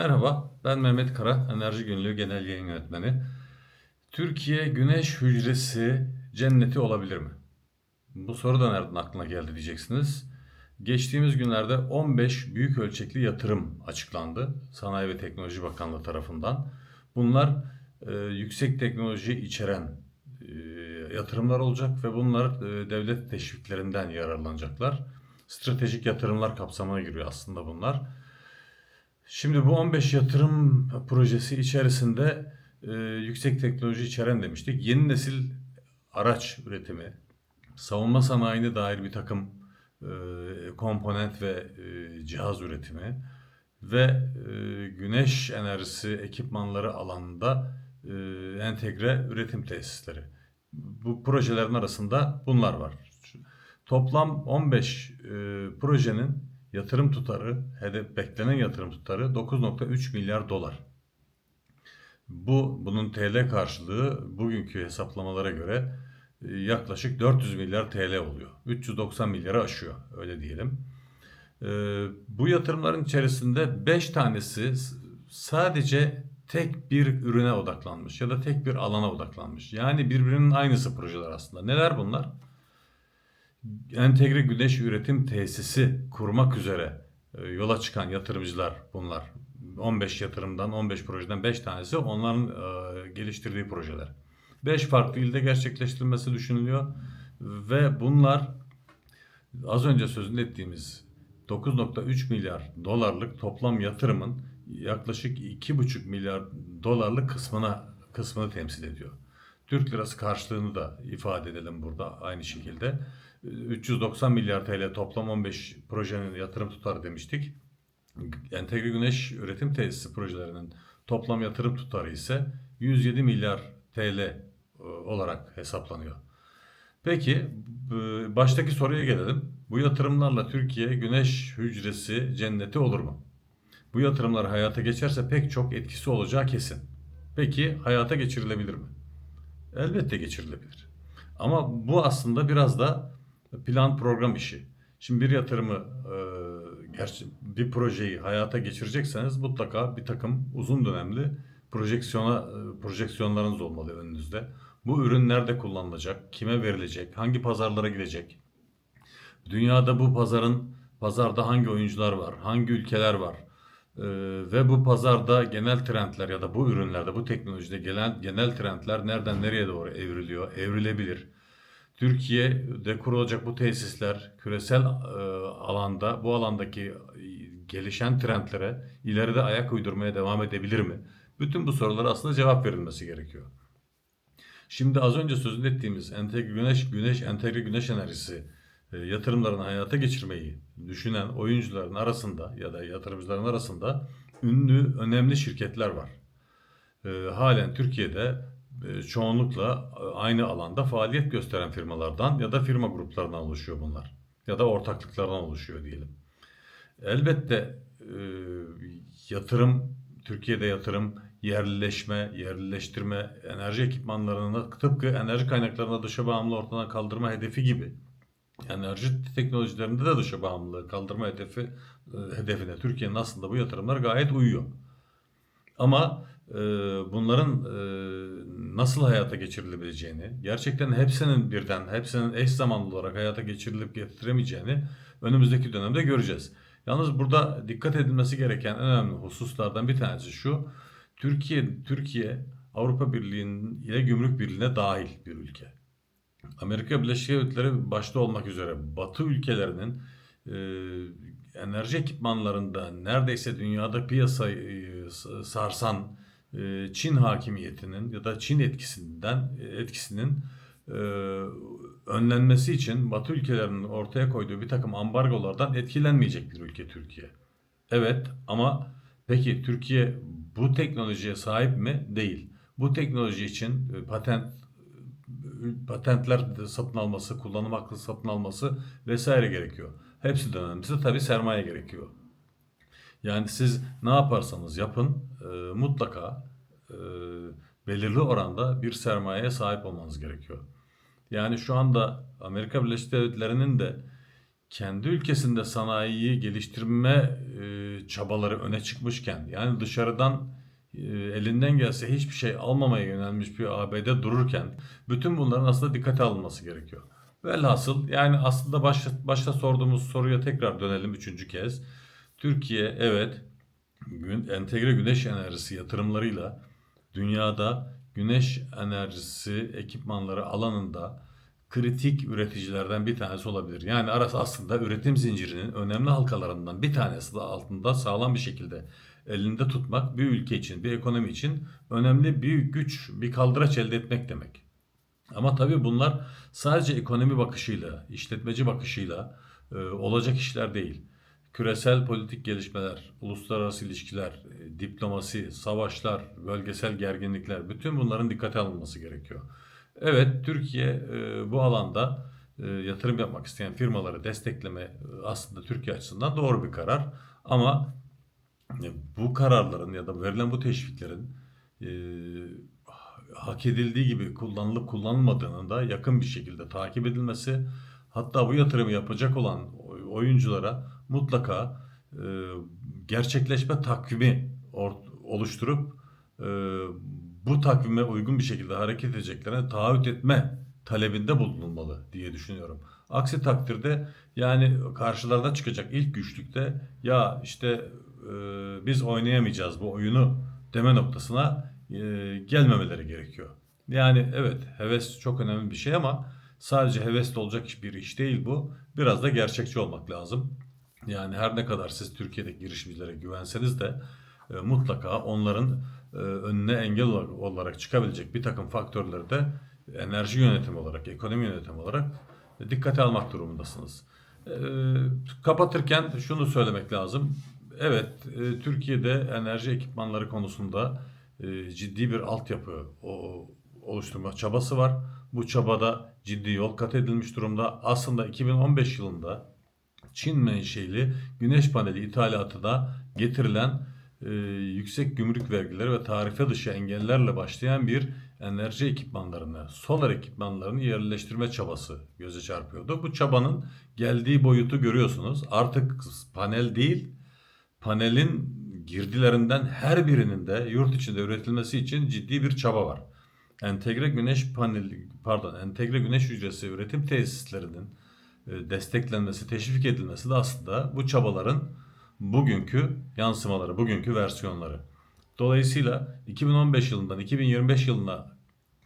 Merhaba, ben Mehmet Kara, Enerji Günlüğü Genel Yayın Yönetmeni. Türkiye güneş hücresi cenneti olabilir mi? Bu soru da nereden aklına geldi diyeceksiniz. Geçtiğimiz günlerde 15 büyük ölçekli yatırım açıklandı Sanayi ve Teknoloji Bakanlığı tarafından. Bunlar e, yüksek teknoloji içeren e, yatırımlar olacak ve bunlar e, devlet teşviklerinden yararlanacaklar. Stratejik yatırımlar kapsamına giriyor aslında bunlar. Şimdi bu 15 yatırım projesi içerisinde e, yüksek teknoloji içeren demiştik. Yeni nesil araç üretimi, savunma sanayine dair bir takım e, komponent ve e, cihaz üretimi ve e, güneş enerjisi ekipmanları alanında e, entegre üretim tesisleri. Bu projelerin arasında bunlar var. Toplam 15 e, projenin yatırım tutarı, hedef beklenen yatırım tutarı 9.3 milyar dolar. Bu bunun TL karşılığı bugünkü hesaplamalara göre e, yaklaşık 400 milyar TL oluyor. 390 milyarı aşıyor öyle diyelim. E, bu yatırımların içerisinde 5 tanesi sadece tek bir ürüne odaklanmış ya da tek bir alana odaklanmış. Yani birbirinin aynısı projeler aslında. Neler bunlar? Entegre güneş üretim tesisi kurmak üzere e, yola çıkan yatırımcılar bunlar. 15 yatırımdan 15 projeden 5 tanesi onların e, geliştirdiği projeler. 5 farklı ilde gerçekleştirilmesi düşünülüyor ve bunlar az önce sözünü ettiğimiz 9.3 milyar dolarlık toplam yatırımın yaklaşık 2.5 milyar dolarlık kısmına kısmını temsil ediyor. Türk lirası karşılığını da ifade edelim burada aynı şekilde. 390 milyar TL toplam 15 projenin yatırım tutarı demiştik. Entegre Güneş Üretim Tesisi projelerinin toplam yatırım tutarı ise 107 milyar TL e, olarak hesaplanıyor. Peki b- baştaki soruya gelelim. Bu yatırımlarla Türkiye güneş hücresi cenneti olur mu? Bu yatırımlar hayata geçerse pek çok etkisi olacağı kesin. Peki hayata geçirilebilir mi? Elbette geçirilebilir. Ama bu aslında biraz da plan program işi. Şimdi bir yatırımı, e, gerçi bir projeyi hayata geçirecekseniz mutlaka bir takım uzun dönemli projeksiyona e, projeksiyonlarınız olmalı önünüzde. Bu ürün nerede kullanılacak, kime verilecek, hangi pazarlara gidecek? Dünyada bu pazarın pazarda hangi oyuncular var, hangi ülkeler var? Ee, ve bu pazarda genel trendler ya da bu ürünlerde, bu teknolojide gelen genel trendler nereden nereye doğru evriliyor, evrilebilir. Türkiye'de kurulacak bu tesisler küresel e, alanda, bu alandaki e, gelişen trendlere ileride ayak uydurmaya devam edebilir mi? Bütün bu sorulara aslında cevap verilmesi gerekiyor. Şimdi az önce sözünü ettiğimiz entegre güneş, güneş, entegre güneş enerjisi yatırımlarını hayata geçirmeyi düşünen oyuncuların arasında ya da yatırımcıların arasında ünlü, önemli şirketler var. E, halen Türkiye'de e, çoğunlukla e, aynı alanda faaliyet gösteren firmalardan ya da firma gruplarından oluşuyor bunlar. Ya da ortaklıklardan oluşuyor diyelim. Elbette e, yatırım, Türkiye'de yatırım, yerlileşme, yerlileştirme, enerji ekipmanlarını tıpkı enerji kaynaklarına dışa bağımlı ortadan kaldırma hedefi gibi enerji teknolojilerinde de dışa bağımlılığı kaldırma hedefi e, hedefine Türkiye'nin aslında bu yatırımlar gayet uyuyor. Ama e, bunların e, nasıl hayata geçirilebileceğini, gerçekten hepsinin birden, hepsinin eş zamanlı olarak hayata geçirilip getiremeyeceğini önümüzdeki dönemde göreceğiz. Yalnız burada dikkat edilmesi gereken en önemli hususlardan bir tanesi şu. Türkiye Türkiye Avrupa Birliği'nin ile Gümrük Birliği'ne dahil bir ülke. Amerika Birleşik Devletleri başta olmak üzere Batı ülkelerinin e, enerji ekipmanlarında neredeyse dünyada piyasayı e, sarsan e, Çin hakimiyetinin ya da Çin etkisinden etkisinin e, önlenmesi için Batı ülkelerinin ortaya koyduğu bir takım ambargolardan etkilenmeyecek bir ülke Türkiye. Evet ama peki Türkiye bu teknolojiye sahip mi? Değil. Bu teknoloji için e, patent patentler satın alması, kullanım hakkı satın alması vesaire gerekiyor. Hepsi önemlisi tabii sermaye gerekiyor. Yani siz ne yaparsanız yapın e, mutlaka e, belirli oranda bir sermayeye sahip olmanız gerekiyor. Yani şu anda Amerika Birleşik Devletleri'nin de kendi ülkesinde sanayiyi geliştirme e, çabaları öne çıkmışken yani dışarıdan elinden gelse hiçbir şey almamaya yönelmiş bir ABD dururken bütün bunların aslında dikkate alınması gerekiyor. Velhasıl yani aslında başta, başta sorduğumuz soruya tekrar dönelim üçüncü kez. Türkiye evet entegre güneş enerjisi yatırımlarıyla dünyada güneş enerjisi ekipmanları alanında kritik üreticilerden bir tanesi olabilir. Yani arası aslında üretim zincirinin önemli halkalarından bir tanesi de altında sağlam bir şekilde elinde tutmak bir ülke için, bir ekonomi için önemli bir güç, bir kaldıraç elde etmek demek. Ama tabii bunlar sadece ekonomi bakışıyla, işletmeci bakışıyla e, olacak işler değil. Küresel politik gelişmeler, uluslararası ilişkiler, e, diplomasi, savaşlar, bölgesel gerginlikler bütün bunların dikkate alınması gerekiyor. Evet, Türkiye e, bu alanda e, yatırım yapmak isteyen firmaları destekleme e, aslında Türkiye açısından doğru bir karar. Ama bu kararların ya da verilen bu teşviklerin e, hak edildiği gibi kullanılıp kullanılmadığının da yakın bir şekilde takip edilmesi, hatta bu yatırımı yapacak olan oy- oyunculara mutlaka e, gerçekleşme takvimi oluşturup e, bu takvime uygun bir şekilde hareket edeceklerine taahhüt etme talebinde bulunulmalı diye düşünüyorum. Aksi takdirde yani karşılarına çıkacak ilk güçlükte ya işte e, biz oynayamayacağız bu oyunu deme noktasına e, gelmemeleri gerekiyor. Yani evet heves çok önemli bir şey ama sadece hevesle olacak bir iş değil bu. Biraz da gerçekçi olmak lazım. Yani her ne kadar siz Türkiye'deki girişimcilere güvenseniz de e, mutlaka onların e, önüne engel olarak, olarak çıkabilecek bir takım faktörleri de enerji yönetimi olarak, ekonomi yönetimi olarak dikkate almak durumundasınız. E, kapatırken şunu söylemek lazım. Evet, e, Türkiye'de enerji ekipmanları konusunda e, ciddi bir altyapı o, oluşturma çabası var. Bu çabada ciddi yol kat edilmiş durumda. Aslında 2015 yılında Çin menşeli güneş paneli ithalatına getirilen e, yüksek gümrük vergileri ve tarife dışı engellerle başlayan bir enerji ekipmanlarını, solar ekipmanlarını yerleştirme çabası göze çarpıyordu. Bu çabanın geldiği boyutu görüyorsunuz. Artık panel değil, panelin girdilerinden her birinin de yurt içinde üretilmesi için ciddi bir çaba var. Entegre güneş paneli, pardon, entegre güneş hücresi üretim tesislerinin e, desteklenmesi, teşvik edilmesi de aslında bu çabaların bugünkü yansımaları, bugünkü versiyonları. Dolayısıyla 2015 yılından 2025 yılına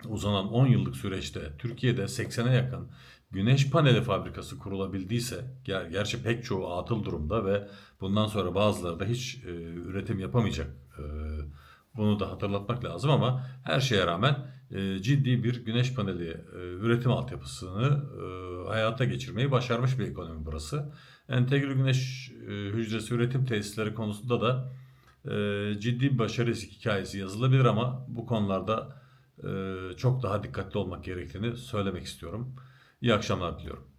uzanan 10 yıllık süreçte Türkiye'de 80'e yakın güneş paneli fabrikası kurulabildiyse, ger gerçi pek çoğu atıl durumda ve bundan sonra bazıları da hiç e, üretim yapamayacak. E, bunu da hatırlatmak lazım ama her şeye rağmen e, ciddi bir güneş paneli e, üretim altyapısını e, hayata geçirmeyi başarmış bir ekonomi burası. Entegre güneş e, hücresi üretim tesisleri konusunda da e, ciddi bir başarı hikayesi yazılabilir ama bu konularda e, çok daha dikkatli olmak gerektiğini söylemek istiyorum. İyi akşamlar diliyorum.